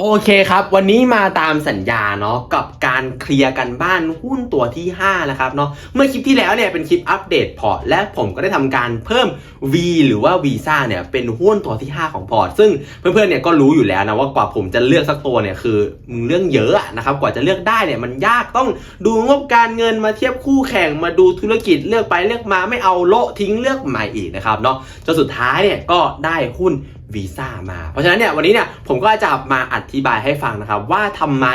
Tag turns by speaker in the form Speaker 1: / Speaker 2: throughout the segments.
Speaker 1: โอเคครับ วันนี้มาตามสัญญาเนาะกับการเคลียร์กันบ้านหุ้นตัวที่ 5 นะครับเนาะเมื่อคลิปที่แล้วเนี่ยเป็นคลิปอัปเดตพอร์ตและผมก็ได้ทำการเพิ่ม V หรือว่าวีซ่าเนี่ยเป็นหุ้นตัวที่ 5 ของพอร์ต ซึ่งเพื่อนๆเนี่ยก็รู้อยู่แล้วนะว่ากว่าผมจะเลือกสักตัวเนี่ยคือเรื่องเยอะอะนะครับกว่าจะเลือกได้เนี่ยมันยากต้องดูงบการเงินมาเทียบคู่แข่งมาดูธุรกิจเลือกไปเลือกมาไม่เอาโละทิ้งเลือกใหม่อีกนะครับเนาะจนสุดท้ายเนี่ยก็ได้หุ้น วีซ่ามา เพราะฉะนั้นเนี่ยวันนี้เนี่ยผมก็จะมาอธิบายให้ฟังนะครับ ว่าทำไม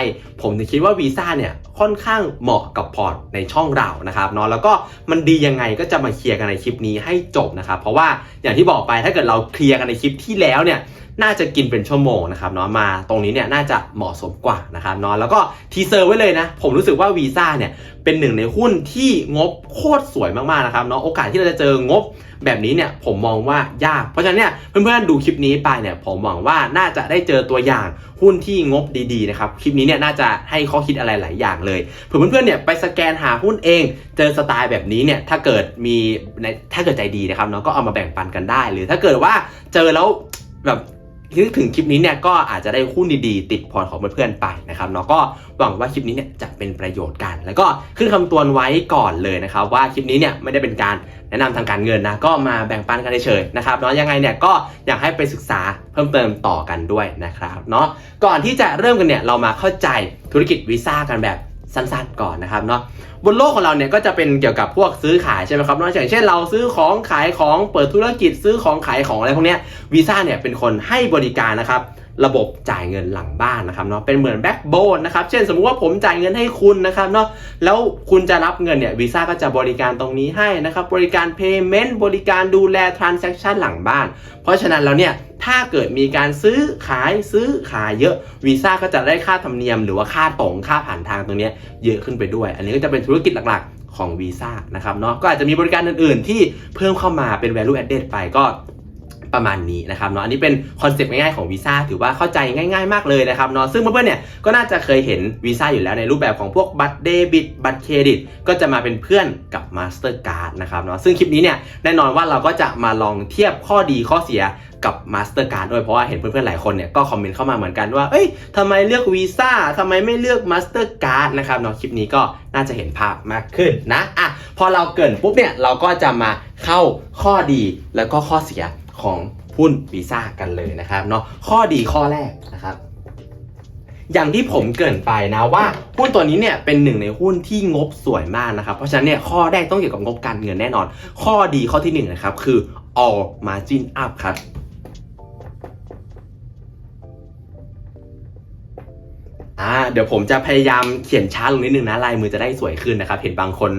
Speaker 1: ผมถึงคิดว่าวีซ่าเนี่ยค่อนข้างเหมาะกับพอร์ตในช่องเรานะครับเนาะแล้วก็มันดียังไงก็จะมาเคลียร์กันในคลิปนี้ให้จบนะครับ เพราะว่าอย่างที่บอกไปถ้าเกิดเราเคลียร์กันในคลิปที่แล้วเนี่ย น่าจะกินเป็นชั่วโมงนะครับเนาะมาตรงนี้เนี่ยน่าจะเหมาะสมกว่านะครับเนาะแล้วก็ทีเซอร์ไว้เลยนะ ผมรู้สึกว่าวีซ่าเนี่ยเป็นหนึ่งในหุ้นที่งบโคตรสวยมากๆนะครับเนาะโอกาสที่เราจะเจองบแบบนี้เนี่ยผมมองว่ายาก เพราะฉะนั้นเนี่ยเพื่อนๆดูคลิปนี้ไปเนี่ยผมหวังว่าน่าจะได้เจอตัวอย่างหุ้นที่งบดีๆนะครับคลิปนี้เนี่ยน่าจะให้ข้อคิดอะไรหลายอย่างเลยเผื่อเพื่อนๆเนี่ยไปสแกนหาหุ้นเอง เจอสไตล์แบบนี้เนี่ยถ้าเกิดมีในถ้าเกิดใจดีนะครับเนาะก็เอามาแบ่งปันกันได้ หรือถ้าเกิดว่าเจอแล้วแบบ นึกถึงคลิปนี้เนี่ยก็อาจจะได้หุ้นดีๆ ติดพอร์ตของเพื่อนๆไปนะครับเนาะก็หวังว่าคลิปนี้เนี่ยจะเป็นประโยชน์กัน แล้วก็ขึ้นคำตวนไว้ก่อนเลยนะครับว่าคลิปนี้เนี่ยไม่ได้เป็นการแนะนำทางการเงินนะก็มาแบ่งปันกันเฉยๆนะครับเนาะยังไงเนี่ยก็อยากให้ไปศึกษาเพิ่มเติมต่อกันด้วยนะครับเนาะก่อนที่จะเริ่มกันเนี่ยเรามาเข้าใจธุรกิจวีซ่ากันแบบ สั้นๆก่อนนะครับเนาะบนโลกของเราเนี่ยก็จะเป็นเกี่ยวกับพวกซื้อขายใช่ไหมครับเนาะอย่างเช่นเราซื้อของขายของเปิดธุรกิจซื้อของขายของอะไรพวกนี้วีซ่าเนี่ยเป็นคนให้บริการนะครับ ระบบจ่ายเงินหลังบ้านนะครับเนาะเป็นเหมือนแบ็กโบนนะครับเช่นสมมุติว่าผมจ่ายเงินให้คุณนะครับเนาะแล้วคุณจะรับเงินเนี่ยวีซ่าก็จะบริการตรงนี้ให้นะครับบริการ Payment บริการดูแล Transaction หลังบ้าน เพราะฉะนั้นแล้วเนี่ยถ้าเกิดมีการซื้อขายซื้อขายเยอะวีซ่าก็จะได้ค่าธรรมเนียมหรือว่าค่าตรงค่าผ่านทางตรงนี้เยอะขึ้นไปด้วย อันนี้ก็จะเป็นธุรกิจหลักๆของวีซ่านะครับเนาะก็อาจจะมีบริการอื่น ๆ ที่เพิ่มเข้ามาเป็น value added ไปก็ ประมาณนี้นะครับเนาะอันนี้เป็นคอนเซปต์ง่ายๆของวีซ่าถือว่าเข้าใจง่ายๆมากเลยนะครับเนาะซึ่งเพื่อนๆเนี่ยก็น่าจะเคยเห็นวีซ่าอยู่แล้วในรูปแบบของพวกบัตรเดบิตบัตรเครดิต ก็จะมาเป็นเพื่อนกับ Mastercard นะครับเนาะซึ่งคลิปนี้เนี่ยแน่นอนว่าเราก็จะมาลองเทียบข้อดีข้อเสียกับ Mastercard ด้วยเพราะว่าเห็นเพื่อนๆหลายคนเนี่ยก็คอมเมนต์เข้ามาเหมือนกันว่า เอ้ยทำไมเลือกวีซ่าทำไมไม่เลือก Mastercard นะครับเนาะคลิปนี้ก็น่าจะเห็นภาพมากขึ้นนะอะพอเราเกินปุ๊บเนี่ยเราก็จะมาเข้าข้อดีแล้วก็ข้อเสีย ของหุ้นวีซ่ากันเลยนะครับเนาะข้อดีข้อแรกนะครับ อย่างที่ผมเกินไปนะว่าหุ้นตัวนี้เนี่ยเป็นหนึ่งในหุ้นที่งบสวยมากนะครับ เพราะฉะนั้นเนี่ยข้อแรกต้องเกี่ยวกับงบการเงินแน่นอน ข้อดีข้อที่หนึ่งนะครับคือ all margin up ครับ อ่าเดี๋ยวผมจะพยายามเขียนช้าลงนิดนึงนะลายมือจะได้สวยขึ้นนะครับ เห็นบางคน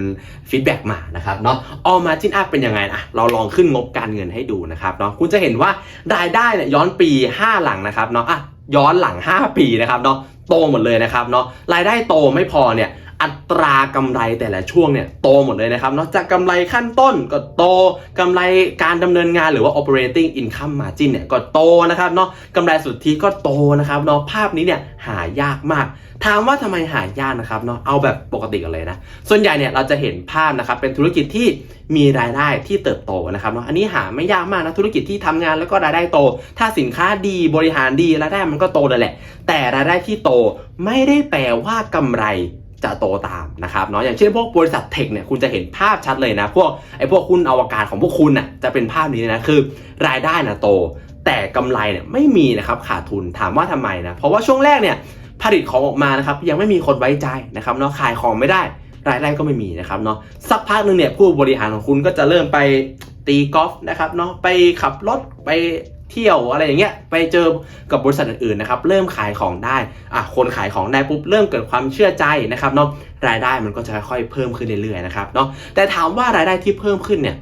Speaker 1: ฟีดแบ็กมานะครับเนาะ all margin up เป็นยังไงนะเราลองขึ้นงบการเงินให้ดูนะครับเนาะคุณจะเห็นว่ารายได้เนี่ยย้อนปี 5 หลังนะครับเนาะอะย้อนหลัง 5 ปีนะครับเนาะโตหมดเลยนะครับเนาะรายได้โตไม่พอเนี่ย อัตรากำไรแต่ละช่วงเนี่ยโตหมดเลยนะครับนอกจากกำไรขั้นต้นก็โตกำไรการดำเนินงานหรือว่า operating income margin เนี่ยก็โตนะครับเนาะกำไรสุทธิก็โตนะครับเนาะภาพนี้เนี่ยหายากมากถามว่าทำไมหายากนะครับเนาะเอาแบบปกติกันเลยนะ ส่วนใหญ่เนี่ยเราจะเห็นภาพนะครับเป็นธุรกิจที่มีรายได้ที่เติบโตนะครับเนาะอันนี้หาไม่ยากมากนะธุรกิจที่ทำงานแล้วก็รายได้โต ถ้าสินค้าดีบริหารดีรายได้มันก็โตเลยแหละ แต่รายได้ที่โตไม่ได้แปลว่ากำไร จะโตตามนะครับเนาะอย่างเช่นพวกบริษัทเทคเนี่ยคุณจะเห็นภาพชัดเลยนะ พวกไอ้พวกหุ้นอวกาศของพวกคุณน่ะจะเป็นภาพนี้นะคือ รายได้นะโต แต่กำไรเนี่ยไม่มีนะครับขาดทุนถามว่าทำไมนะเพราะว่าช่วงแรกเนี่ยผลิตของออกมานะครับยังไม่มีคนไว้ใจนะครับเนาะขายของไม่ได้ รายได้ก็ไม่มีนะครับเนาะสักพักหนึ่งเนี่ยผู้บริหารของคุณก็จะเริ่มไปตีกอล์ฟนะครับเนาะไปขับรถไป เที่ยวอะไรอย่างเงี้ยไปเจอกับบริษัทอื่นๆนะครับเริ่มขายของได้อะคนขายของได้ปุ๊บเริ่มเกิดความเชื่อใจนะครับเนาะรายได้มันก็จะค่อยๆเพิ่มขึ้นเรื่อยๆนะครับเนาะแต่ถามว่ารายได้ที่เพิ่มขึ้นเนี่ย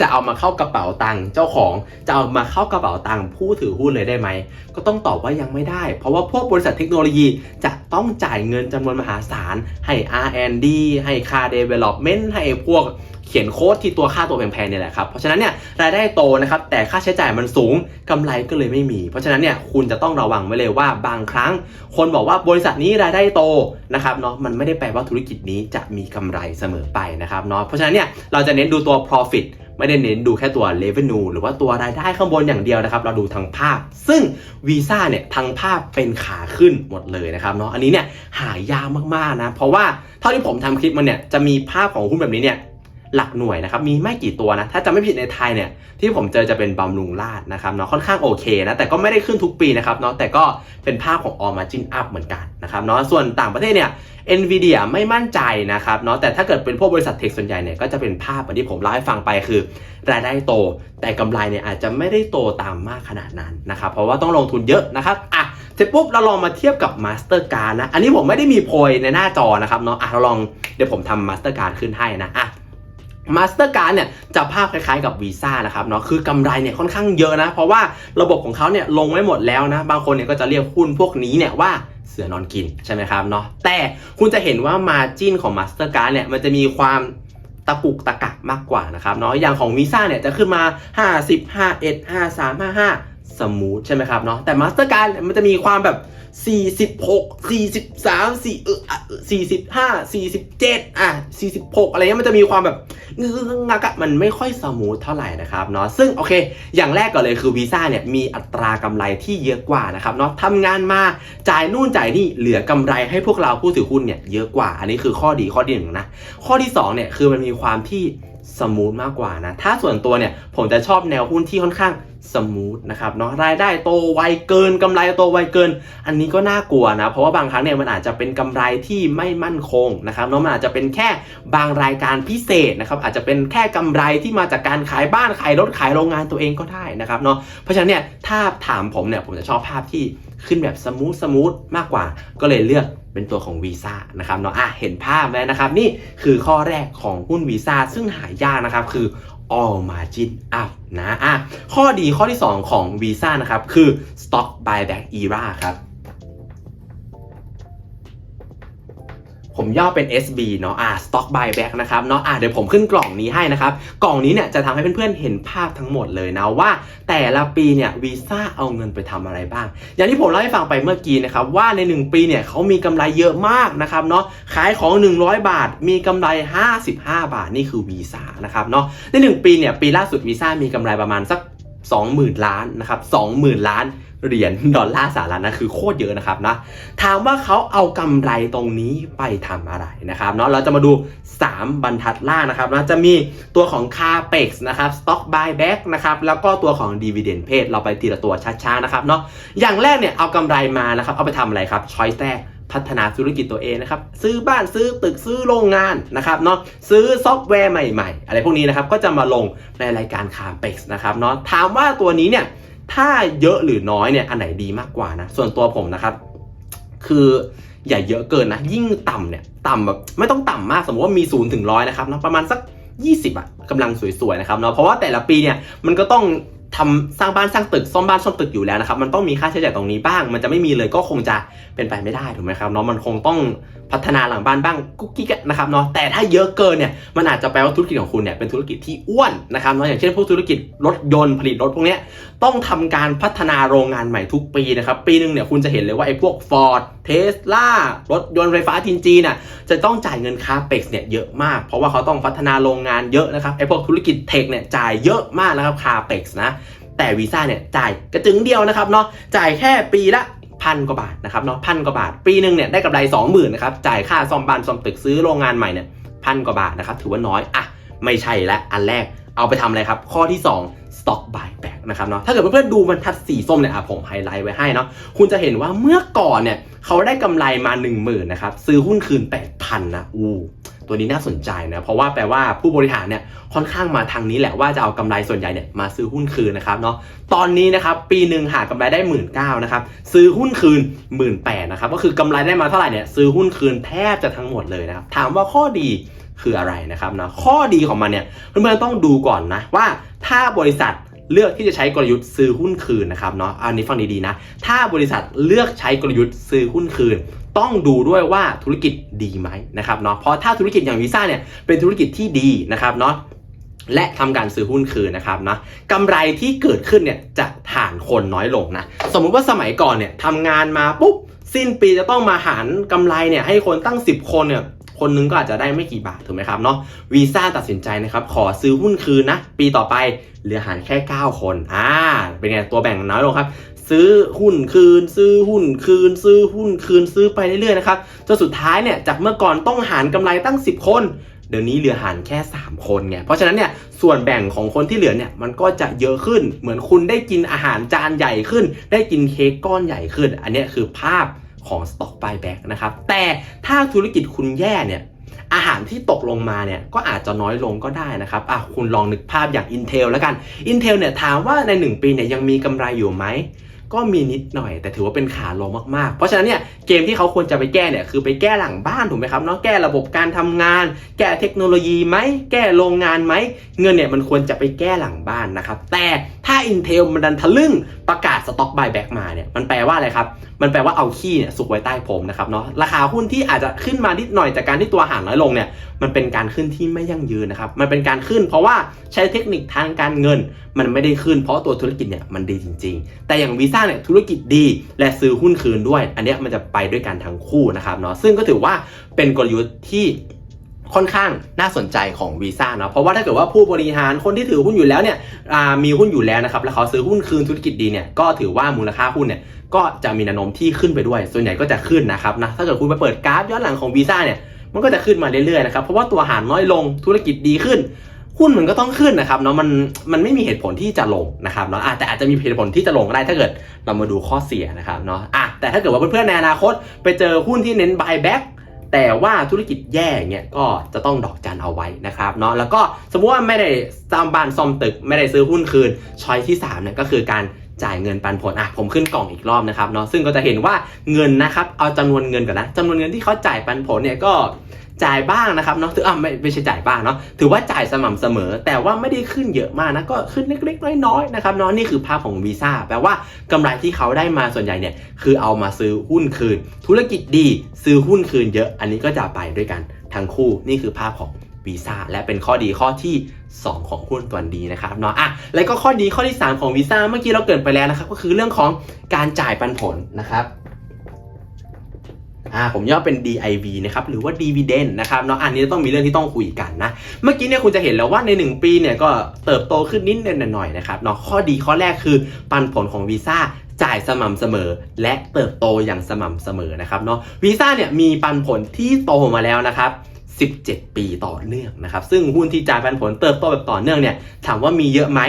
Speaker 1: จะเอามาเข้ากระเป๋าตังค์เจ้าของจะเอามาเข้ากระเป๋าตังค์ผู้ถือหุ้นเลยได้ไหม ก็ต้องตอบว่ายังไม่ได้ เพราะว่าพวกบริษัทเทคโนโลยีจะต้องจ่ายเงินจำนวนมหาศาล ให้ R&D ให้ค่า development ให้พวก เขียนโค้ดที่ตัวค่าตัวแพงๆเนี่ยแหละครับ เพราะฉะนั้นเนี่ยรายได้โตนะครับแต่ค่าใช้จ่ายมันสูงกำไรก็เลยไม่มี เพราะฉะนั้นเนี่ยคุณจะต้องระวังไว้เลยว่าบางครั้ง คนบอกว่าบริษัทนี้รายได้โตนะครับเนาะมันไม่ได้แปลว่าธุรกิจนี้จะมีกำไรเสมอไปนะครับเนาะเพราะฉะนั้นเนี่ยเราจะเน้นดูตัว profit ไม่ได้เน้นดูแค่ตัว revenue หรือว่าตัวรายได้ข้างบนอย่างเดียวนะครับ เราดูทั้งภาพ ซึ่งวีซ่าเนี่ยทั้งภาพเป็นขาขึ้นหมดเลยนะครับเนาะอันนี้เนี่ยหายากมากๆนะ เพราะว่าเท่าที่ผมทำคลิปมันเนี่ยจะมีภาพของหุ้นแบบนี้เนี่ย หลักหน่วยนะครับมีไม่กี่ตัวนะถ้าจะไม่ผิดในไทยเนี่ยที่ผมเจอจะเป็นบำรุงราดนะครับเนาะค่อนข้างโอเคนะแต่ก็ไม่ได้ขึ้นทุกปีนะครับเนาะแต่ก็เป็นภาพของ all margin up เหมือนกันนะครับเนาะส่วนต่างประเทศเนี่ย NVIDIA ไม่มั่นใจนะครับเนาะแต่ถ้าเกิดเป็นพวกบริษัทเทคส่วนใหญ่เนี่ยก็จะเป็นภาพเหมือนที่ผมเล่าให้ฟังไปคือ รายได้โต แต่กำไรเนี่ยอาจจะไม่ได้โตตามมากขนาดนั้นนะครับเพราะว่าต้องลงทุนเยอะนะครับอะเสร็จปุ๊บเราลองมาเทียบกับ Mastercard นะอันนี้ผมไม่ได้มีโพยในหน้าจอนะครับเนาะอะเราลองเดี๋ยวผมทำ Mastercard ขึ้นให้นะอะ มาสเตอร์การ์ดเนี่ยจะภาพคล้ายๆกับวีซ่านะครับเนาะคือกำไรเนี่ยค่อนข้างเยอะนะ เพราะว่าระบบของเขาเนี่ยลงไว้หมดแล้วนะ บางคนเนี่ยก็จะเรียกหุ้นพวกนี้เนี่ยว่าเสือนอนกินใช่ไหมครับเนาะแต่คุณจะเห็นว่ามาจิ้นของมาสเตอร์การ์ดเนี่ยมันจะมีความตะกุกตะกักมากกว่านะครับเนาะอย่างของวีซ่าเนี่ยจะขึ้นมา 50 51 53 55 สมูทใช่ไหมครับเนาะแต่มาสเตอร์การ์ดมันจะมีความแบบ 46 43 4เออ45 47 อะ 46 อะไรเงี้ยมันจะมีความแบบงึกงักอะมันไม่ค่อยสมูทเท่าไหร่นะครับเนาะซึ่งโอเค อย่างแรกก่อนเลยคือวีซ่าเนี่ยมีอัตรากำไรที่เยอะกว่านะครับเนาะทำงานมาจ่ายนู่นจ่ายนี่เหลือกำไรให้พวกเราผู้ถือหุ้นเนี่ยเยอะกว่า อันนี้คือข้อดีข้อดีหนึ่งนะข้อที่สองเนี่ยคือมันมีความที่สมูทมากกว่านะ ถ้าส่วนตัวเนี่ยผมจะชอบแนวหุ้นที่ค่อนข้าง สมูทนะครับเนาะรายได้โตไวเกินกำไรโตไวเกิน อันนี้ก็น่ากลัวนะ เพราะว่าบางครั้งเนี่ยมันอาจจะเป็นกำไรที่ไม่มั่นคงนะครับเนาะมันอาจจะเป็นแค่บางรายการพิเศษนะครับอาจจะเป็นแค่กำไรที่มาจากการขายบ้านขายรถขายโรงงานตัวเองก็ได้นะครับเนาะเพราะฉะนั้นเนี่ยถ้าถามผมเนี่ยผมจะชอบภาพที่ขึ้นแบบสมูทสมูทมากกว่า ก็เลยเลือกเป็นตัวของวีซ่านะครับเนาะอะเห็นภาพแล้วนะครับ นี่คือข้อแรกของหุ้นวีซ่าซึ่งหายากนะครับ คือ all margin up นะอะข้อดีข้อที่ 2 ของ Visa นะครับ คือ stock buyback era ครับ ผมย่อเป็น SB เนาะอ่า stock buyback นะครับเนาะอ่าเดี๋ยวผมขึ้นกล่องนี้ให้นะครับ กล่องนี้เนี่ยจะทำให้เพื่อนๆเห็นภาพทั้งหมดเลยนะว่า แต่ละปีเนี่ยวีซ่าเอาเงินไปทำอะไรบ้าง อย่างที่ผมเล่าให้ฟังไปเมื่อกี้นะครับว่าใน 1 ปีเนี่ยเขามีกำไรเยอะมากนะครับเนาะขายของ 100 บาท มีกำไร 55 บาทนี่คือวีซ่านะครับเนาะใน 1 ปีเนี่ยปีล่าสุดวีซ่ามีกำไรประมาณสัก 20,000 ล้านนะครับ20,000 ล้าน เหรียญดอลลาร์สหรัฐนะคือโคตรเยอะนะครับนะถามว่าเขาเอากำไรตรงนี้ไปทำอะไรนะครับเนาะเราจะมาดู 3 บรรทัดล่างนะครับนะจะมีตัวของ CAPEX นะครับ Stock Buyback นะครับแล้วก็ตัวของ Dividend Paid เราไปทีละตัวช้าๆนะครับเนาะอย่างแรกเนี่ยเอากำไรมานะครับเอาไปทำอะไรครับช้อยแรกพัฒนาธุรกิจตัวเองนะครับซื้อบ้านซื้อตึกซื้อโรงงานนะครับเนาะซื้อซอฟต์แวร์ใหม่ๆ อะไรพวกนี้นะครับก็จะมาลงในรายการ CAPEX นะครับเนาะถามว่าตัวนี้เนี่ย ถ้าเยอะหรือน้อยเนี่ยอันไหนดีมากกว่านะ ส่วนตัวผมนะครับ คืออย่าเยอะเกินนะ ยิ่งต่ำเนี่ยต่ำแบบไม่ต้องต่ำมากสมมติว่ามี0ูนย์ถึงร้อยนะครับเนาะประมาณสัก 20อะกำลังสวยๆนะครับเนาะเพราะว่าแต่ละปีเนี่ยมันก็ต้องทำสร้างบ้านสร้างตึกซ่อมบ้านซ่อมตึกอยู่แล้วนะครับมันต้องมีค่าใช้จ่ายตรงนี้บ้าง มันจะไม่มีเลยก็คงจะเป็นไปไม่ได้ถูกไหมครับเนาะมันคงต้อง พัฒนาหลังบ้านบ้างกุ๊กกิ๊กนะครับเนาะแต่ถ้าเยอะเกินเนี่ยมันอาจจะแปลว่าธุรกิจของคุณเนี่ยเป็นธุรกิจที่อ้วนนะครับเนาะอย่างเช่นพวกธุรกิจรถยนต์ผลิตรถพวกเนี้ยต้องทำการพัฒนาโรงงานใหม่ทุกปีนะครับปีหนึ่งเนี่ยคุณจะเห็นเลยว่าไอ้พวก Ford Tesla รถยนต์ไฟฟ้าจีนๆน่ะจะต้องจ่ายเงินค่าเปกเนี่ยเยอะมาก เพราะว่าเขาต้องพัฒนาโรงงานเยอะนะครับไอ้พวกธุรกิจเทคเนี่ยจ่ายเยอะมากนะครับค่าเปกนะแต่วีซ่าเนี่ยจ่ายกระจึงเดียวนะครับเนาะจ่ายแค่ปีละ พันกว่าบาทนะครับเนาะพันกว่าบาท ปีหนึ่งเนี่ยได้กำไร20,000นนะครับจ่ายค่าซ่อมบ้านซ่อมตึกซื้อโรงงานใหม่เนี่ยพันกว่าบาทนะครับถือว่าน้อยอะไม่ใช่ละอันแรกเอาไปทำอะไรครับ ข้อที่ 2 stock buyback นะครับเนาะถ้าเกิดเพื่อนๆดูบรรทัดสีส้มเนี่ยผมไฮไลท์ไว้ให้เนาะคุณจะเห็นว่าเมื่อก่อนเนี่ยเขาได้กำไรมา 1 0,000 นะครับ ซื้อหุ้นคืน 8,000 นะ อู้ ตัวนี้น่าสนใจนะเพราะว่าแปลว่าผู้บริหารเนี่ยค่อนข้างมาทางนี้แหละว่าจะเอากำไรส่วนใหญ่เนี่ยมาซื้อหุ้นคืนนะครับเนาะตอนนี้นะครับปีหนึ่งหากำไรได้หมื่นเก้านะครับซื้อหุ้นคืนหมื่นแปดนะครับก็คือกำไรได้มาเท่าไหร่เนี่ยซื้อหุ้นคืนแทบจะทั้งหมดเลยนะครับถามว่าข้อดีคืออะไรนะครับนะข้อดีของมันเนี่ยเพื่อนๆต้องดูก่อนนะว่าถ้าบริษัท เลือกที่จะใช้กลยุทธ์ซื้อหุ้นคืนนะครับเนาะอันนี้ฟังดีๆนะ ถ้าบริษัทเลือกใช้กลยุทธ์ซื้อหุ้นคืน ต้องดูด้วยว่าธุรกิจดีไหมนะครับเนาะเพราะถ้าธุรกิจอย่างวีซ่าเนี่ยเป็นธุรกิจที่ดีนะครับเนาะและทำการซื้อหุ้นคืนนะครับนะกำไรที่เกิดขึ้นเนี่ยจะฐานคนน้อยลงนะ สมมุติว่าสมัยก่อนเนี่ยทำงานมาปุ๊บ สิ้นปีจะต้องมาหารกำไรเนี่ยให้คนตั้ง 10 คนเนี่ย คนนึงก็อาจจะได้ไม่กี่บาทถูกไหมครับเนาะวีซ่าตัดสินใจนะครับขอซื้อหุ้นคืนนะ ปีต่อไปเหลือหารแค่ 9 คนอ่าเป็นไงตัวแบ่งน้อยลงครับซื้อหุ้นคืน ซื้อหุ้นคืน ซื้อหุ้นคืนซื้อไปเรื่อยๆนะครับจนสุดท้ายเนี่ยจากเมื่อก่อนต้องหารกำไรตั้ง 10 คนเดี๋ยวนี้เหลือหารแค่ 3 คนไง เพราะฉะนั้นเนี่ยส่วนแบ่งของคนที่เหลือเนี่ยมันก็จะเยอะขึ้น เหมือนคุณได้กินอาหารจานใหญ่ขึ้น ได้กินเค้กก้อนใหญ่ขึ้น อันนี้คือภาพ ของ Stock Buyback นะครับ แต่ถ้าธุรกิจคุณแย่เนี่ยอาหารที่ตกลงมาเนี่ยก็อาจจะน้อยลงก็ได้นะครับอะคุณลองนึกภาพอย่าง Intel แล้วกัน Intel เนี่ยถามว่าใน 1 ปีเนี่ยยังมีกำไรอยู่ไหม ก็มีนิดหน่อย แต่ถือว่าเป็นขาลงมากๆ เพราะฉะนั้นเนี่ยเกมที่เขาควรจะไปแก้เนี่ยคือไปแก้หลังบ้านถูกไหมครับเนาะแก้ระบบการทำงาน แก้เทคโนโลยีไหมแก้โรงงานไหมเงินเนี่ยมันควรจะไปแก้หลังบ้านนะครับแต่ถ้า Intel มันดันทะลึ่งประกาศสต็อกบายแบ็กมาเนี่ยมันแปลว่าอะไรครับ มันแปลว่าเอาขี้เนี่ยสุกไว้ใต้พรมนะครับเนาะราคาหุ้นที่อาจจะขึ้นมานิดหน่อยจากการที่ตัวห่างน้อยลงเนี่ยมันเป็นการขึ้นที่ไม่ยั่งยืนนะครับมันเป็นการขึ้น เพราะว่าใช้เทคนิคทางการเงิน มันไม่ได้ขึ้นเพราะตัวธุรกิจเนี่ยมันดีจริง ๆ แต่อย่างวีซ่าเนี่ยธุรกิจดี และซื้อหุ้นคืนด้วย อันนี้มันจะไปด้วยกันทั้งคู่นะครับเนาะซึ่งก็ถือว่าเป็นกลยุทธ์ที่ค่อนข้างน่าสนใจของวีซ่าเนาะเพราะว่าถ้าเกิดว่าผู้บริหารคนที่ถือหุ้นอยู่แล้วเนี่ยมีหุ้นอยู่แล้วนะครับแล้วเขาซื้อหุ้นคืนธุรกิจดีเนี่ยก็ถือว่ามูลค่าหุ้นเนี่ยก็จะมีแนวโน้มที่ขึ้นไปด้วย ส่วนใหญ่ก็จะขึ้นนะครับนะถ้าเกิดคุณไปเปิดกราฟย้อนหลังของวีซ่าเนี่ยมันก็จะขึ้นมาเรื่อยๆนะครับเพราะว่าตัวหารน้อยลงธุรกิจดีขึ้น หุ้นมันก็ต้องขึ้นนะครับเนาะมันมันไม่มีเหตุผลที่จะลงนะครับเนาะอะแต่อาจจะมีเหตุผลที่จะลงก็ได้ถ้าเกิดเรามาดูข้อเสียนะครับเนาะอะแต่ถ้าเกิดว่าเพื่อนๆในอนาคต ไปเจอหุ้นที่เน้น buy back แต่ว่าธุรกิจแย่เงี้ยก็จะต้องดอกจันเอาไว้นะครับเนาะแล้วก็สมมติว่าไม่ได้สร้างบ้านซ่อมตึก ไม่ได้ซื้อหุ้นคืนช้อยที่3เนี่ยก็คือการจ่ายเงินปันผลอะผมขึ้นกล่องอีกรอบนะครับเนาะซึ่งก็จะเห็นว่าเงินนะครับเอาจำนวนเงินก่อนนะจำนวนเงินที่เขาจ่ายปันผลเนี่ยก็ จ่ายบ้างนะครับเนาะถืออะไม่ไม่ใช่จ่ายบ้างเนาะถือว่าจ่ายสม่ำเสมอ แต่ว่าไม่ได้ขึ้นเยอะมากนะก็ขึ้นเล็กๆน้อยๆนะครับเนาะนี่คือภาพของวีซ่าแปลว่ากำไรที่เขาได้มาส่วนใหญ่เนี่ยคือเอามาซื้อหุ้นคืน ธุรกิจดีซื้อหุ้นคืนเยอะ อันนี้ก็จะไปด้วยกันทั้งคู่นี่คือภาพของวีซ่าและเป็นข้อดีข้อที่ 2 ของหุ้นตัวดีนะครับเนาะอะแล้วก็ข้อดีข้อที่ 3 ของวีซ่าเมื่อกี้เราเกรินไปแล้วนะครับก็คือเรื่องของการจ่ายปันผลนะครับ อ่าผมย่อเป็น DIV นะครับหรือว่า dividend นะครับเนาะอันนี้ต้องมีเรื่องที่ต้องคุยกันนะ เมื่อกี้เนี่ยคุณจะเห็นแล้วว่าใน 1 ปีเนี่ยก็เติบโตขึ้นนิดหน่อยนะครับเนาะข้อดีข้อแรกคือปันผลของวีซ่าจ่ายสม่ำเสมอและเติบโตอย่างสม่ำเสมอนะครับเนาะวีซ่าเนี่ยมีปันผลที่โตมาแล้วนะครับ17 ปีต่อเนื่องนะครับซึ่งหุ้นที่จ่ายปันผลเติบโตแบบต่อเนื่องเนี่ยถามว่ามีเยอะไหม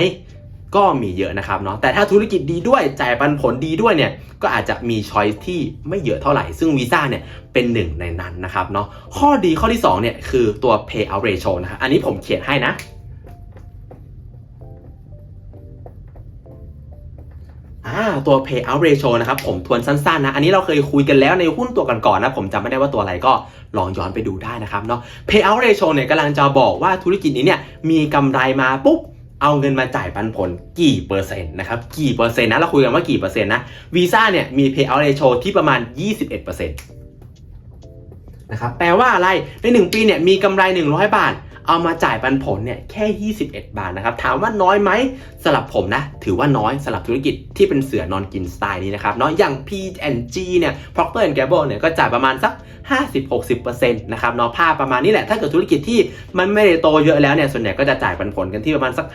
Speaker 1: ก็มีเยอะนะครับเนาะแต่ถ้าธุรกิจดีด้วยจ่ายปันผลดีด้วยเนี่ยก็อาจจะมีช้อยที่ไม่เยอะเท่าไหร่ ซึ่งวีซ่าเนี่ยเป็นหนึ่งในนั้นนะครับเนาะข้อดีข้อที่2เนี่ยคือตัว payout ratio นะครับอันนี้ผมเขียนให้นะอ่าตัว payout ratio นะครับผมทวนสั้นๆนะ อันนี้เราเคยคุยกันแล้วในหุ้นตัวก่อนๆนะ ผมจำไม่ได้ว่าตัวอะไรก็ลองย้อนไปดูได้นะครับเนาะ payout ratio เนี่ยกำลังจะบอกว่าธุรกิจนี้เนี่ยมีกำไรมาปุ๊บ เอาเงินมาจ่ายปันผลกี่เปอร์เซ็นต์นะครับกี่เปอร์เซ็นต์นะเราคุยกันว่ากี่เปอร์เซ็นต์นะวีซ่าเนี่ยมี payout ratio ที่ประมาณ 21%นะครับแปลว่าอะไรใน 1 ปีเนี่ยมีกำไร 100 บาท เอามาจ่ายปันผลเนี่ยแค่ 21 บาทนะครับ ถามว่าน้อยไหมสำหรับผมนะ ถือว่าน้อยสำหรับธุรกิจที่เป็นเสือนอนกินสไตล์นี้นะครับเนาะอย่าง P&G เนี่ย Procter Gamble เนี่ยก็จ่ายประมาณสัก 50-60%นะครับเนาะภาพประมาณนี้แหละ ถ้าเกิดธุรกิจที่มันไม่ได้โตเยอะแล้วเนี่ยส่วนใหญ่ก็จะจ่ายปันผลกันที่ประมาณสัก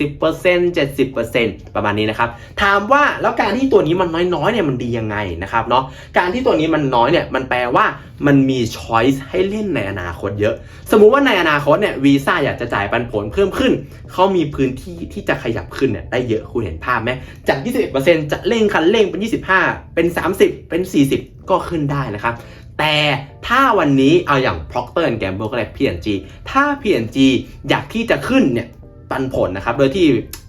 Speaker 1: 5-60% 70%ประมาณนี้นะครับถามว่าแล้วการที่ตัวนี้มันน้อยๆเนี่ยมันดียังไงนะครับเนาะการที่ตัวนี้มันน้อยเนี่ยมันแปลว่ามันมีช้อยส์ให้เล่นในอนาคตเยอะ สมมุติว่าในอนาคตเนี่ยวีซ่าอยากจะจ่ายปันผลเพิ่มขึ้น เขามีพื้นที่ที่จะขยับขึ้นเนี่ยได้เยอะคุณเห็นภาพไหมจาก 21%จะเร่งคันเร่งเป็น 25 เป็น 30 เป็น 40 ก็ขึ้นได้นะครับแต่ถ้าวันนี้เอาอย่าง Procter Gamble ก็ได้ P&G ถ้า P&G อยากที่จะขึ้นเนี่ย ปันผลนะครับ โดยที่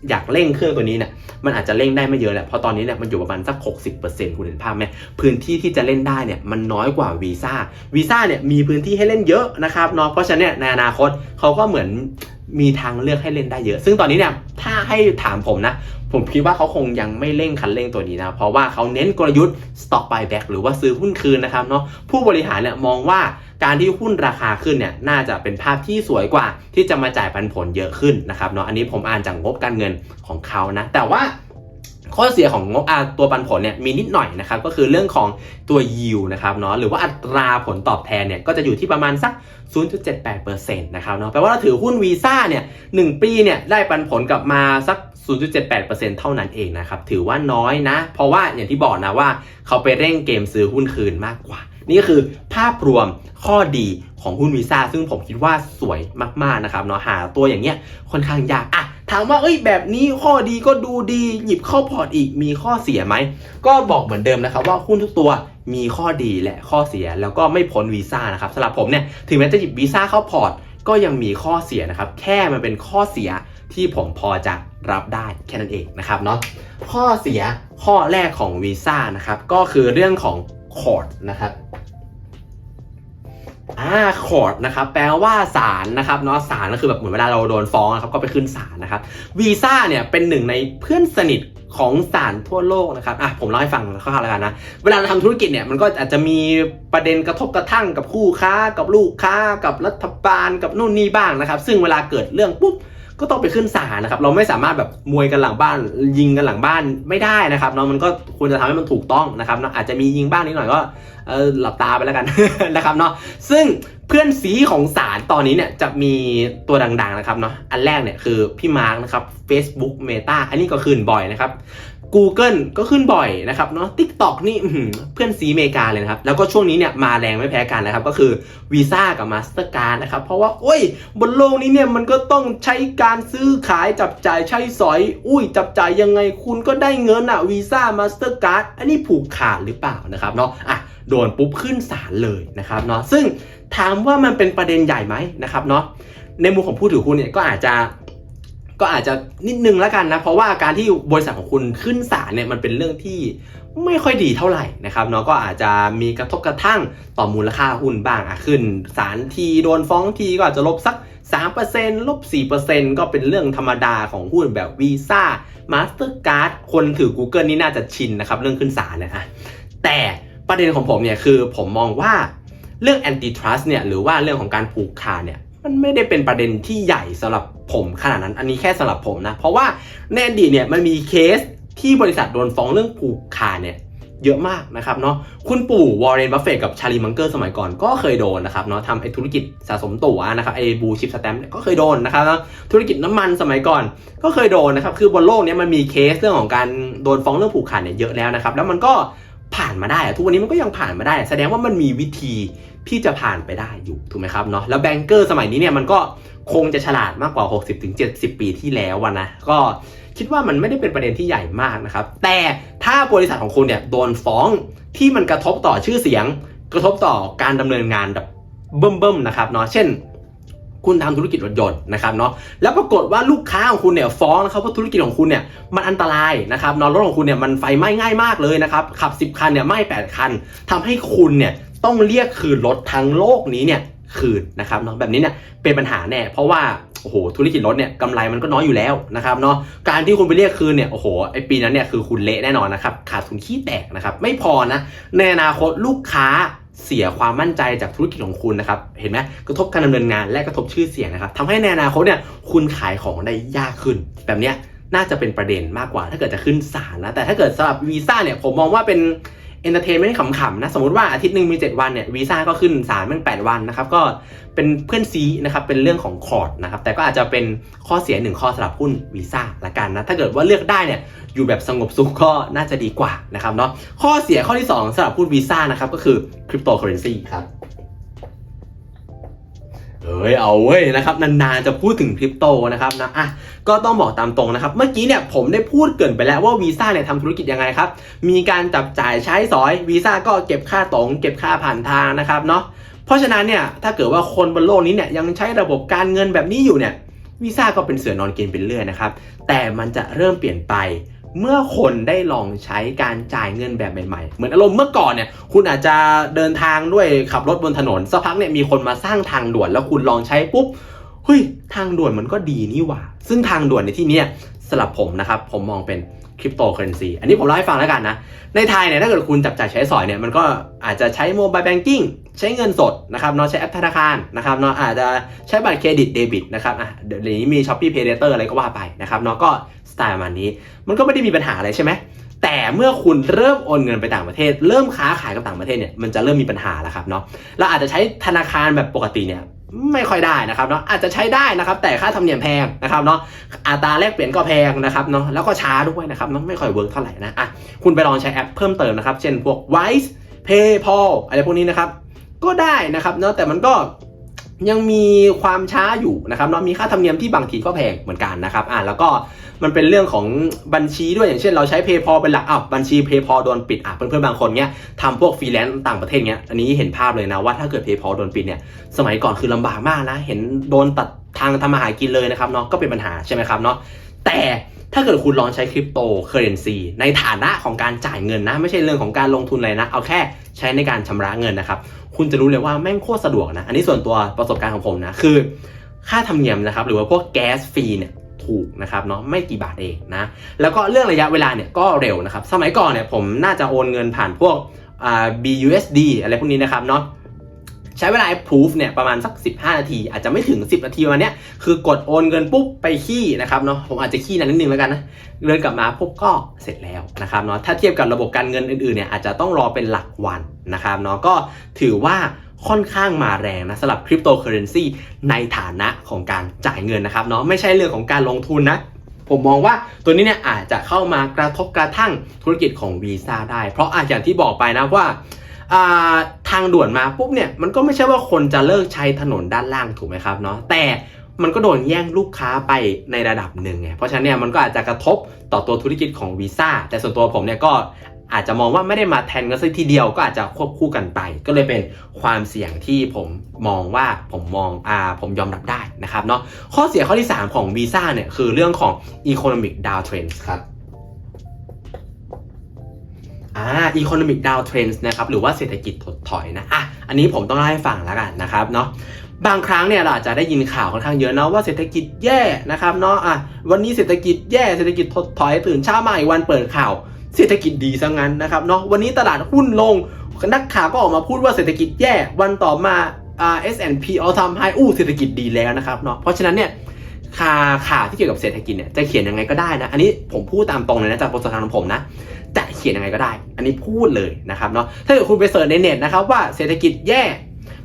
Speaker 1: อยากเร่งเครื่องตัวนี้เนี่ย มันอาจจะเร่งได้ไม่เยอะแหละ เพราะตอนนี้เนี่ยมันอยู่ประมาณสัก 60%คุณเห็นภาพไหม พื้นที่ที่จะเล่นได้เนี่ยมันน้อยกว่าวีซ่า วีซ่าเนี่ยมีพื้นที่ให้เล่นเยอะนะครับเนาะ เพราะฉะนั้นในอนาคตเขาก็เหมือนมีทางเลือกให้เล่นได้เยอะ ซึ่งตอนนี้เนี่ยถ้าให้ถามผมนะ ผมคิดว่าเขาคงยังไม่เร่งคันเร่งตัวนี้นะ เพราะว่าเขาเน้นกลยุทธ์ stock buyback หรือว่าซื้อหุ้นคืนนะครับเนาะผู้บริหารเนี่ยมองว่าการที่หุ้นราคาขึ้นเนี่ยน่าจะเป็นภาพที่สวยกว่า ที่จะมาจ่ายปันผลเยอะขึ้นนะครับเนาะอันนี้ผมอ่านจากงบการเงินของเขานะแต่ว่าข้อเสียของงบตัวปันผลเนี่ยมีนิดหน่อยนะครับก็คือเรื่องของตัว yield นะครับเนาะหรือว่าอัตราผลตอบแทนเนี่ยก็จะอยู่ที่ประมาณสัก 0.78%นะครับเนาะแปลว่าเราถือหุ้นวีซ่าเนี่ยหนึ่งปีเนี่ยได้ปันผลกลับมาสัก 0.78%เท่านั้นเองนะครับ ถือว่าน้อยนะ เพราะว่าอย่างที่บอกนะว่า เขาไปเร่งเกมซื้อหุ้นคืนมากกว่า นี่ก็คือภาพรวมข้อดีของหุ้นวีซ่าซึ่งผมคิดว่าสวยมากๆนะครับเนาะหาตัวอย่างเงี้ยค่อนข้างยากอะถามว่าเอ้ยแบบนี้ข้อดีก็ดูดี หยิบเข้าพอร์ตอีกมีข้อเสียไหม ก็บอกเหมือนเดิมนะครับว่าหุ้นทุกตัวมีข้อดีและข้อเสียแล้วก็ไม่พ้นวีซ่านะครับสำหรับผมเนี่ยถึงแม้จะหยิบวีซ่าเข้าพอร์ตก็ยังมีข้อเสียนะครับ แค่มันเป็นข้อเสีย ที่ผมพอจะรับได้แค่นั้นเองนะครับเนาะข้อเสียข้อแรกของวีซ่านะครับก็คือเรื่องของคอร์ดนะครับอ่าคอร์ดนะครับแปลว่าศาลนะครับเนาะศาลก็คือแบบเหมือนเวลาเราโดนฟ้องนะครับก็ไปขึ้นศาลนะครับวีซ่าเนี่ยเป็นหนึ่งในเพื่อนสนิทของศาลทั่วโลกนะครับอะผมเล่าให้ฟังคร่าวๆแล้วกันนะเวลาเราทำธุรกิจเนี่ยมันก็อาจจะมีประเด็นกระทบกระทั่งกับคู่ค้า กับลูกค้า กับรัฐบาลกับนู่นนี่บ้างนะครับ ซึ่งเวลาเกิดเรื่องปุ๊บ ก็ต้องไปขึ้นศาลนะครับ เราไม่สามารถแบบมวยกันหลังบ้าน ยิงกันหลังบ้านไม่ได้นะครับเนาะมันก็ควรจะทำให้มันถูกต้องนะครับเนาะอาจจะมียิงบ้างนิดหน่อยก็เออหลับตาไปแล้วกันนะครับเนาะซึ่งเพื่อนสีของศาลตอนนี้เนี่ยจะมีตัวดังๆนะครับเนาะอันแรกเนี่ยคือพี่มาร์กนะครับ Facebook Meta อันนี้ก็ขึ้นบ่อยนะครับ Google ก็ขึ้นบ่อยนะครับเนาะ TikTok นี่เพื่อนซีอเมริกาเลยนะครับ แล้วก็ช่วงนี้เนี่ยมาแรงไม่แพ้กันนะครับ ก็คือ Visa กับ Mastercard นะครับ เพราะว่า โอ้ย บนโลกนี้เนี่ยมันก็ต้องใช้การซื้อขายจับจ่ายใช้สอย อุ้ย จับจ่ายยังไงคุณก็ได้เงินอะ Visa Mastercard อันนี้ผูกขาดหรือเปล่านะครับเนาะอะโดนปุ๊บขึ้นศาลเลยนะครับเนาะซึ่งถามว่ามันเป็นประเด็นใหญ่ไหมนะครับเนาะในมุมของผู้ถือหุ้นเนี่ยก็อาจจะ ก็อาจจะนิดนึงแล้วกันนะ เพราะว่าการที่บริษัทของคุณขึ้นศาลเนี่ยมันเป็นเรื่องที่ไม่ค่อยดีเท่าไหร่นะครับเนาะก็อาจจะมีกระทบกระทั่งต่อมูลค่าหุ้นบ้างอะขึ้นศาลทีโดนฟ้องทีก็อาจจะลบสัก 3%ลบ 4%ก็เป็นเรื่องธรรมดาของหุ้นแบบ Visa Mastercard คนถือ Google นี่น่าจะชินนะครับเรื่องขึ้นศาลนะฮะแต่ประเด็นของผมเนี่ยคือผมมองว่าเรื่อง antitrust เนี่ยหรือว่าเรื่องของการผูกขาดเนี่ย มันไม่ได้เป็นประเด็นที่ใหญ่สำหรับผมขนาดนั้น อันนี้แค่สำหรับผมนะ เพราะว่าในอดีตเนี่ยมันมีเคสที่บริษัทโดนฟ้องเรื่องผูกขาดเนี่ยเยอะมากนะครับเนาะคุณปู่วอร์เรนบัฟเฟตกับชาลีมังเกอร์สมัยก่อนก็เคยโดนนะครับเนาะทำไอ้ธุรกิจสะสมตั๋วนะครับไอ้บูชิปสแตมป์ก็เคยโดนนะครับแล้วธุรกิจน้ำมันสมัยก่อนก็เคยโดนนะครับคือบนโลกเนี้ยมันมีเคสเรื่องของการโดนฟ้องเรื่องผูกขาดเนี่ยเยอะแล้วนะครับแล้วมันก็ ผ่านมาได้ทุกวันนี้มันก็ยังผ่านมาได้ แสดงว่ามันมีวิธีที่จะผ่านไปได้อยู่ถูกไหมครับเนาะแล้วแบงเกอร์สมัยนี้เนี่ยมันก็คงจะฉลาดมากกว่า 60-70 ปีที่แล้ววะนะก็คิดว่ามันไม่ได้เป็นประเด็นที่ใหญ่มากนะครับ แต่ถ้าบริษัทของคุณเนี่ยโดนฟ้องที่มันกระทบต่อชื่อเสียง กระทบต่อการดำเนินงานแบบเบิ่มๆนะครับเนาะเช่น คุณทำธุรกิจรถยนต์นะครับเนาะแล้วปรากฏว่าลูกค้าของคุณเนี่ยฟ้องนะครับว่าธุรกิจของคุณเนี่ยมันอันตรายนะครับเนอะรถของคุณเนี่ยมันไฟไหม้ง่ายมากเลยนะครับขับ 10 คันเนี่ยไหม้8คันทำให้คุณเนี่ยต้องเรียกคืนรถทั้งโลกนี้เนี่ยคืนนะครับเนาะแบบนี้เนี่ยเป็นปัญหาแน่เพราะว่าโอ้โหธุรกิจรถเนี่ยกำไรมันก็น้อยอยู่แล้วนะครับเนาะการที่คุณไปเรียกคืนเนี่ยโอ้โหไอปีนั้นเนี่ยคือคุณเละแน่นอนนะครับขาดทุนขี้แตกนะครับไม่พอนะในอนาคตลูกค้า เสียความมั่นใจจากธุรกิจของคุณนะครับ เห็นไหมกระทบการดำเนินงานและกระทบชื่อเสียงนะครับทำให้ในอนาคตเนี่ยคุณขายของได้ยากขึ้น แบบเนี้ยน่าจะเป็นประเด็นมากกว่าถ้าเกิดจะขึ้นศาลนะแต่ถ้าเกิดสำหรับวีซ่าเนี่ยผมมองว่าเป็น เอนเตอร์เทนไม่ได้ขำๆนะ สมมติว่าอาทิตย์หนึ่งมี 7 วันเนี่ยวีซ่าก็ขึ้นศาลมัน8 วันนะครับ ก็เป็นเพื่อนซีนะครับ เป็นเรื่องของคอร์ดนะครับ แต่ก็อาจจะเป็นข้อเสียหนึ่งข้อสำหรับหุ้นวีซ่าละกันนะ ถ้าเกิดว่าเลือกได้เนี่ยอยู่แบบสงบสุขก็น่าจะดีกว่านะครับเนาะข้อเสียข้อที่ 2สำหรับหุ้นวีซ่านะครับก็คือคริปโตเคอเรนซีครับ เอ้ยเอาเว้ยนะครับนานๆจะพูดถึงคริปโตนะครับนะอะก็ต้องบอกตามตรงนะครับ เมื่อกี้เนี่ยผมได้พูดเกินไปแล้วว่าวีซ่าเนี่ยทำธุรกิจยังไงครับ มีการจับจ่ายใช้สอยวีซ่าก็เก็บค่าตรงเก็บค่าผ่านทางนะครับเนาะเพราะฉะนั้นเนี่ยถ้าเกิดว่าคนบนโลกนี้เนี่ยยังใช้ระบบการเงินแบบนี้อยู่เนี่ยวีซ่าก็เป็นเสือนอนกินเป็นเรื่อยนะครับแต่มันจะเริ่มเปลี่ยนไป เมื่อคนได้ลองใช้การจ่ายเงินแบบใหม่ๆ เหมือนอารมณ์เมื่อก่อนเนี่ย คุณอาจจะเดินทางด้วยขับรถบนถนนสักพักเนี่ยมีคนมาสร้างทางด่วน แล้วคุณลองใช้ปุ๊บเฮ้ยทางด่วนมันก็ดีนี่หว่า ซึ่งทางด่วนในที่นี้สำหรับผมนะครับผมมองเป็น คริปโตเคอเรนซีอันนี้ผมเล่าให้ฟังแล้วกันนะ ในไทยเนี่ยถ้าเกิดคุณจับจ่ายใช้สอยเนี่ยมันก็อาจจะใช้โมบายแบงกิ้งใช้เงินสดนะครับเนาะใช้แอปธนาคารนะครับเนาะอาจจะใช้บัตรเครดิตเดบิตนะครับอะเดี๋ยวนี้มี s h อ p e e Pay Later อะไรก็ว่าไปนะครับเนาะก็สไตล์ประมาณนี้ มันก็ไม่ได้มีปัญหาอะไรใช่ไหมแต่เมื่อคุณเริ่มโอนเงินไปต่างประเทศ เริ่มค้าขายกับต่างประเทศเนี่ยมันจะเริ่มมีปัญหาแล้วครับเนาะเราอาจจะใช้ธนาคารแบบปกติเนี่ย ไม่ค่อยได้นะครับเนาะอาจจะใช้ได้นะครับ แต่ค่าธรรมเนียมแพงนะครับเนาะอัตราแลกเปลี่ยนก็แพงนะครับเนาะแล้วก็ช้าด้วยนะครับเนาะไม่ค่อยเวิร์กเท่าไหร่นะอะคุณไปลองใช้แอปเพิ่มเติมนะครับ เช่นพวก Wise PayPal อะไรพวกนี้นะครับ ก็ได้นะครับเนาะแต่มันก็ ยังมีความช้าอยู่นะครับเนาะมีค่าธรรมเนียมที่บางทีก็แพงเหมือนกันนะครับอ่าแล้วก็มันเป็นเรื่องของบัญชีด้วยอย่างเช่นเราใช้ PayPal เป็นหลักอ้าวบัญชี PayPal โดนปิดอะเพื่อนๆบางคนเนี้ยทำพวกฟรีแลนซ์ต่างประเทศเนี้ยอันนี้เห็นภาพเลยนะว่าถ้าเกิด PayPal โดนปิดเนี่ยสมัยก่อนคือลำบากมากนะ เห็นโดนตัดทางทำมาหากินเลยนะครับเนาะก็เป็นปัญหาใช่ไหมครับเนาะแต่ ถ้าเกิดคุณลองใช้คริปโตเคอเรนซีในฐานะของการจ่ายเงินนะ ไม่ใช่เรื่องของการลงทุนอะไรนะ เอาแค่ใช้ในการชำระเงินนะครับ คุณจะรู้เลยว่าแม่งโคตรสะดวกนะ อันนี้ส่วนตัวประสบการณ์ของผมนะ คือ ค่าธรรมเนียมนะครับ หรือว่าพวกแก๊สฟรีเนี่ยถูกนะครับเนาะไม่กี่บาทเองนะ แล้วก็เรื่องระยะเวลาเนี่ยก็เร็วนะครับ สมัยก่อนเนี่ยผมน่าจะโอนเงินผ่านพวกอ่า BUSD อะไรพวกนี้นะครับเนาะ ใช้เวลา approve เนี่ยประมาณสัก 15 นาที อาจจะไม่ถึง 10 นาทีวันนี้คือกดโอนเงินปุ๊บไปขี้นะครับเนาะผมอาจจะขี้นานนิดนึงแล้วกันนะเดินกลับมาปุ๊บก็เสร็จแล้วนะครับเนาะถ้าเทียบกับระบบการเงินอื่นๆเนี่ยอาจจะต้องรอเป็นหลักวันนะครับเนาะก็ถือว่าค่อนข้างมาแรงนะสำหรับคริปโตเคอเรนซีในฐานะของการจ่ายเงินนะครับเนาะไม่ใช่เรื่องของการลงทุนนะผมมองว่าตัวนี้เนี่ยอาจจะเข้ามากระทบกระทั่งธุรกิจของวีซ่าได้ เพราะอาอย่างที่บอกไปนะว่า ทางด่วนมาปุ๊บเนี่ยมันก็ไม่ใช่ว่าคนจะเลิกใช้ถนนด้านล่างถูกไหมครับเนาะแต่มันก็โดนแย่งลูกค้าไปในระดับหนึ่งไงเพราะฉะนั้นเนี่ยมันก็อาจจะกระทบต่อตัวธุรกิจของวีซ่าแต่ส่วนตัวผมเนี่ยก็อาจจะมองว่าไม่ได้มาแทนกันสักทีเดียวก็อาจจะควบคู่กันไป ก็เลยเป็นความเสี่ยงที่ผมมองว่าผมมองอ่าผมยอมรับได้นะครับเนาะข้อเสียข้อที่ 3 ของวีซ่าเนี่ยคือเรื่องของ economic downtrend ครับ อ่า economic downtrends นะครับหรือว่าเศรษฐกิจถดถอยนะอะอันนี้ผมต้องเล่าให้ฟังแล้วกันนะครับเนาะบางครั้งเนี่ยเราอาจจะได้ยินข่าวค่อนข้างเยอะนะว่าเศรษฐกิจแย่นะครับเนาะอะวันนี้เศรษฐกิจแย่เศรษฐกิจถดถอยตื่นเช้ามาอีกวันเปิดข่าว เศรษฐกิจดีซะงั้นนะครับเนาะวันนี้ตลาดหุ้นลงนักข่าวก็ออกมาพูดว่าเศรษฐกิจแย่วันต่อมาอ่า S&P เอาทำให้อู้เศรษฐกิจดีแล้วนะครับเนาะเพราะฉะนั้นเนี่ยข่าวข่าวที่เกี่ยวกับเศรษฐกิจเนี่ยจะเขียนยังไงก็ได้นะ อันนี้ผมพูดตามตรงเลยนะจากประสบการณ์ของผมนะ จะเขียนยังไงก็ได้ อันนี้พูดเลยนะครับเนาะถ้าเกิดคุณไปเสิร์ชในเน็ตนะครับว่าเศรษฐกิจแย่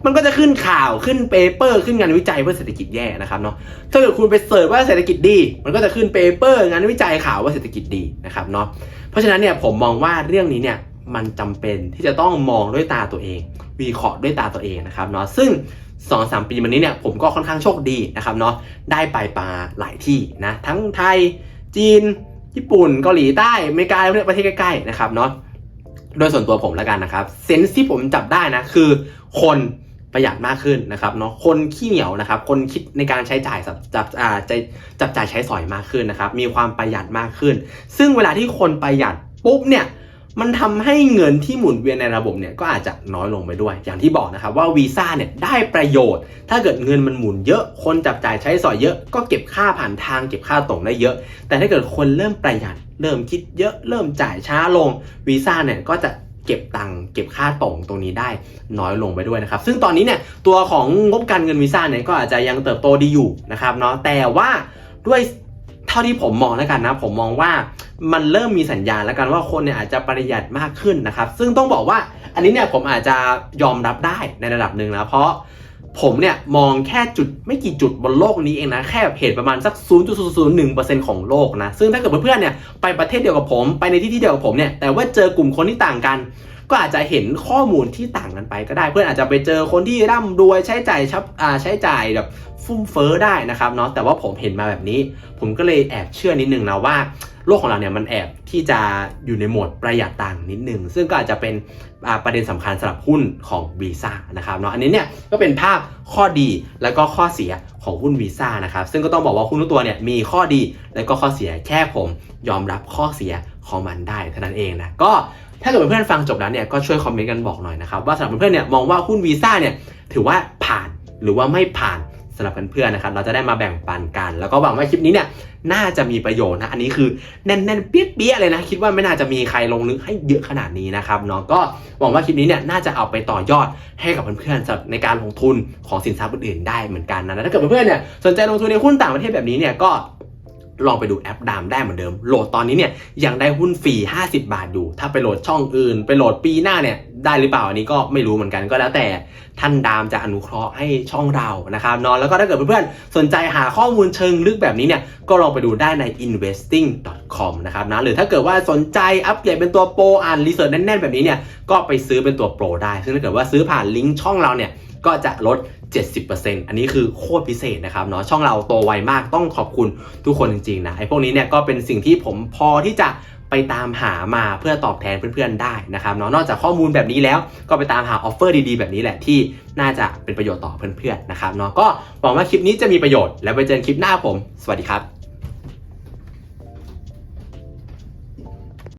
Speaker 1: มันก็จะขึ้นข่าวขึ้นเปเปอร์ ขึ้นงานวิจัยว่าเศรษฐกิจแย่นะครับเนาะถ้าเกิดคุณไปเสิร์ชว่าเศรษฐกิจดี มันก็จะขึ้นเปเปอร์ งานวิจัยข่าวว่าเศรษฐกิจดีนะครับเนาะเพราะฉะนั้นเนี่ยผมมองว่าเรื่องนี้เนี่ยมันจำเป็นที่จะต้องมองด้วยตาตัวเองวีเคราะห์ด้วยตาตัวเองนะครับเนาะซึ่งสองสามปีมานี้เนี่ยผมก็ค่อนข้างโชคดีนะครับเนาะได้ไปปลาหลายที่นะทั้งไทยจีน ญี่ปุ่นเกาหลีใต้อเมริกาและประเทศใกล้ๆนะครับเนาะโดยส่วนตัวผมแล้วกันนะครับเซนส์ที่ผมจับได้นะคือคนประหยัดมากขึ้นนะครับเนาะคนขี้เหนียวนะครับ คนคิดในการใช้จ่ายจับจับอ่าใจจับจ่ายใช้สอยมากขึ้นนะครับ มีความประหยัดมากขึ้น ซึ่งเวลาที่คนประหยัดปุ๊บเนี่ย มันทำให้เงินที่หมุนเวียนในระบบเนี่ยก็อาจจะน้อยลงไปด้วย อย่างที่บอกนะครับว่าวีซ่าเนี่ยได้ประโยชน์ ถ้าเกิดเงินมันหมุนเยอะคนจับจ่ายใช้สอยเยอะก็เก็บค่าผ่านทางเก็บค่าตรงได้เยอะ แต่ถ้าเกิดคนเริ่มประหยัดเริ่มคิดเยอะเริ่มจ่ายช้าลงวีซ่าเนี่ยก็จะเก็บตังค์เก็บค่าตรงตรงนี้ได้น้อยลงไปด้วยนะครับ ซึ่งตอนนี้เนี่ยตัวของงบการเงินวีซ่าเนี่ยก็อาจจะยังเติบโตดีอยู่นะครับเนาะแต่ว่าด้วย เท่าที่ผมมองแล้วกันนะ ผมมองว่ามันเริ่มมีสัญญาณแล้วกันว่าคนเนี่ยอาจจะประหยัดมากขึ้นนะครับ ซึ่งต้องบอกว่าอันนี้เนี่ยผมอาจจะยอมรับได้ในระดับหนึ่งนะเพราะผมเนี่ยมองแค่จุดไม่กี่จุดบนโลกนี้เองนะ แค่เห็นประมาณสัก 0.001%ของโลกนะ ซึ่งถ้าเกิดเพื่อนๆเนี่ยไปประเทศเดียวกับผมไปในที่ที่เดียวกับผมเนี่ยแต่ว่าเจอกลุ่มคนที่ต่างกัน ก็อาจจะเห็นข้อมูลที่ต่างกันไปก็ได้ เพื่อนอาจจะไปเจอคนที่ร่ำรวยใช้จ่ายชับอ่าใช้จ่ายแบบฟุ่มเฟ้อได้นะครับเนาะแต่ว่าผมเห็นมาแบบนี้ ผมก็เลยแอบเชื่อนิดนึงนะว่าโลกของเราเนี่ยมันแอบที่จะอยู่ในโหมดประหยัดตังค์นิดนึง ซึ่งก็อาจจะเป็นอ่าประเด็นสำคัญสำหรับหุ้นของวีซ่านะครับเนาะอันนี้เนี่ยก็เป็นภาพข้อดีแล้วก็ข้อเสียของหุ้นวีซ่านะครับซึ่งก็ต้องบอกว่าหุ้นทุกตัวเนี่ยมีข้อดีแล้วก็ข้อเสียแค่ผมยอมรับข้อเสียของมันได้เท่านั้นเองนะก็ ถ้าเกิดเพื่อนๆฟังจบแล้วเนี่ยก็ช่วยคอมเมนต์กันบอกหน่อยนะครับว่าสำหรับเพื่อนๆเนี่ยมองว่าหุ้นวีซ่าเนี่ยถือว่าผ่านหรือว่าไม่ผ่านสำหรับเพื่อนๆนะครับเราจะได้มาแบ่งปันกัน แล้วก็หวังว่าคลิปนี้เนี่ยน่าจะมีประโยชน์นะอันนี้คือแน่นๆเปี้ยๆเลยนะคิดว่าไม่น่าจะมีใครลงลึกให้เยอะขนาดนี้นะครับเนาะก็หวังว่าคลิปนี้เนี่ยน่าจะเอาไปต่อยอดให้กับเพื่อนๆในการลงทุนของสินทรัพย์อื่นๆได้เหมือนกันนะถ้าเกิดเพื่อนๆเนี่ยสนใจลงทุนในหุ้นต่างประเทศแบบนี้เนี่ยก็ ลองไปดูแอปดามได้เหมือนเดิม โหลดตอนนี้เนี่ยยังได้หุ้นฟรี 50 บาทอยู่ ถ้าไปโหลดช่องอื่น ไปโหลดปีหน้าเนี่ย ได้หรือเปล่าอันนี้ก็ไม่รู้เหมือนกันก็แล้วแต่ท่านดามจะอนุเคราะห์ให้ช่องเรานะครับนอนแล้วก็ถ้าเกิดเพื่อนๆสนใจหาข้อมูลเชิงลึกแบบนี้เนี่ยก็ลองไปดูได้ใน investing.com นะครับนะหรือถ้าเกิดว่าสนใจอัปเกรดเป็นตัวโปรอ่านรีเสิร์ชแน่นๆแบบนี้เนี่ยก็ไปซื้อเป็นตัวโปรได้ ซึ่งถ้าเกิดว่าซื้อผ่านลิงก์ช่องเราเนี่ยก็จะลด 70%อันนี้คือโคตรพิเศษนะครับเนาะช่องเราโตไวมากต้องขอบคุณทุกคนจริงๆนะไอ้พวกนี้เนี่ยก็เป็นสิ่งที่ผมพอที่จะ ไปตามหามาเพื่อตอบแทนเพื่อนๆได้นะครับเนาะนอกจากข้อมูลแบบนี้แล้วก็ไปตามหาออฟเฟอร์ดีๆ แบบนี้แหละที่น่าจะเป็นประโยชน์ต่อเพื่อนๆนะครับเนาะก็หวังว่าคลิปนี้จะมีประโยชน์แล้วไปเจอกันคลิปหน้าผม สวัสดีครับ